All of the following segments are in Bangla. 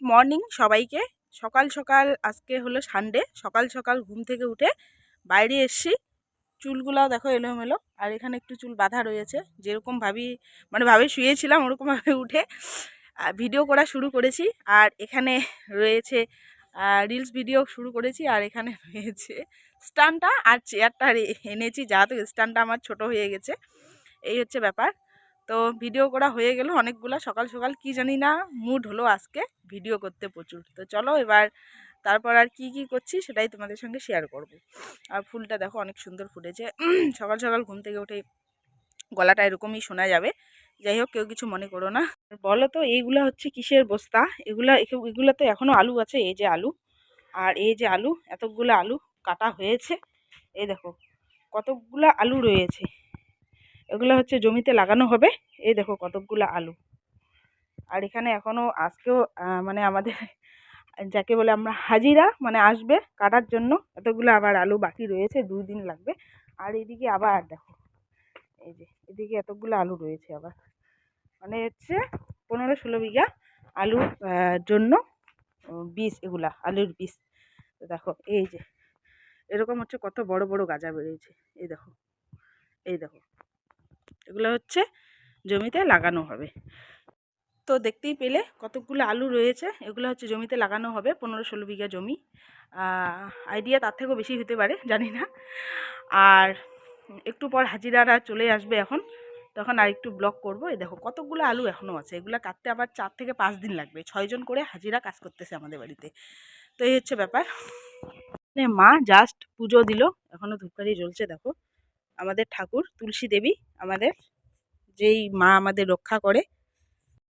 মর্নিং সবাইকে। সকাল সকাল আজকে হলো সানডে সকাল সকাল ঘুম থেকে উঠে বাইরে এসছি। চুলগুলাও দেখো এলোমেলো। আর এখানে একটু চুল বাঁধা রয়েছে। যেরকম ভাবি মানে ভাবে শুয়েছিলাম ওরকমভাবে উঠে ভিডিও করা শুরু করেছি। আর এখানে রয়েছে রিলস ভিডিও শুরু করেছি। আর এখানে রয়েছে স্টানটা আর চেয়ারটা এনেছি। যেহেতু স্টানটা আমার ছোট হয়ে গেছে। এই হচ্ছে ব্যাপার। তো ভিডিও করা হয়ে গেল অনেকগুলো। সকাল সকাল কি জানি না মুড হলো আজকে। ভিডিও করতে প্রচুর। তো চলো এবার তারপর আর কি কি করছি সেটাই তোমাদের সঙ্গে শেয়ার করব। আর ফুলটা দেখো অনেক সুন্দর ফুটেছে। সকাল সকাল ঘুম থেকে উঠে গলাটা এরকমই শোনা যাবে। যাই হোক, কেউ কিছু মনে করো না। বলো তো, এইগুলা হচ্ছে কিসের বস্তা? এগুলা এগুলো তো এখনও আলু আছে, এই যে আলু। আর এই যে আলু, এতগুলো আলু কাটা হয়েছে। এই দেখো, কতগুলো আলু রয়েছে। এগুলো হচ্ছে জমিতে লাগানো হবে। এই দেখো কতকগুলো আলু। আর এখানে এখনও আজকেও মানে আমাদের যাকে বলে আমরা হাজিরা মানে আসবে কাটার জন্য। এতগুলো আবার আলু বাকি রয়েছে, দুই দিন লাগবে। আর এদিকে আবার দেখো, এই যে এদিকে এতগুলো আলু রয়েছে আবার। মানে হচ্ছে পনেরো ষোলো বিঘা আলুর জন্য বীজ এগুলা, আলুর বীজ। দেখো, এই যে এরকম হচ্ছে কত বড় বড় গাজা বেরিয়েছে। এই দেখো এই দেখো। এগুলো হচ্ছে জমিতে লাগানো হবে। তো দেখতেই পেলে কতকগুলো আলু রয়েছে, এগুলো হচ্ছে জমিতে লাগানো হবে, পনেরো ষোলো বিঘা জমি। আইডিয়া তার থেকেও বেশি হতে পারে, জানি না। আর একটু পর হাজিরারা চলে আসবে এখন, তখন আর একটু ব্লক করব। এই দেখো কতগুলো আলু এখনও আছে, এগুলো কাটতে আবার চার থেকে পাঁচ দিন লাগবে। ছয়জন করে হাজিরা কাজ করতেছে আমাদের বাড়িতে। তো এই হচ্ছে ব্যাপার। মানে মা জাস্ট পুজো দিল এখনও ধূপকারি জ্বলছে, দেখো। আমাদের ঠাকুর তুলসী দেবী আমাদের যেই মা আমাদের রক্ষা করে।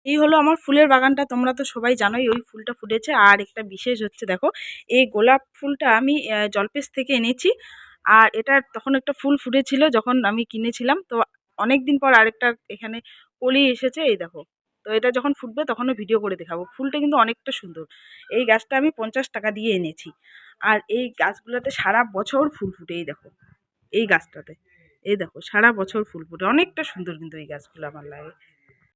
এই হলো আমার ফুলের বাগানটা তোমরা তো সবাই জানোই ওই ফুলটা ফুটেছে। আর একটা বিশেষ হচ্ছে দেখো এই গোলাপ ফুলটা আমি আহ, জলপেশ থেকে এনেছি। আর এটা তখন একটা ফুল ফুটেছিল যখন আমি কিনেছিলাম। তো অনেক দিন পর আরেকটা এখানে কলি এসেছে এই দেখো। তো এটা যখন ফুটবে তখনও ভিডিও করে দেখাবো। ফুলটা কিন্তু অনেকটা সুন্দর। এই গাছটা আমি পঞ্চাশ টাকা দিয়ে এনেছি। আর এই গাছগুলোতে সারা বছর ফুল ফুটে এই দেখো এই গাছটাতে। এই দেখো সারা বছর ফুল ফুটে। অনেকটা সুন্দর কিন্তু এই গাছগুলো আমার লাগে।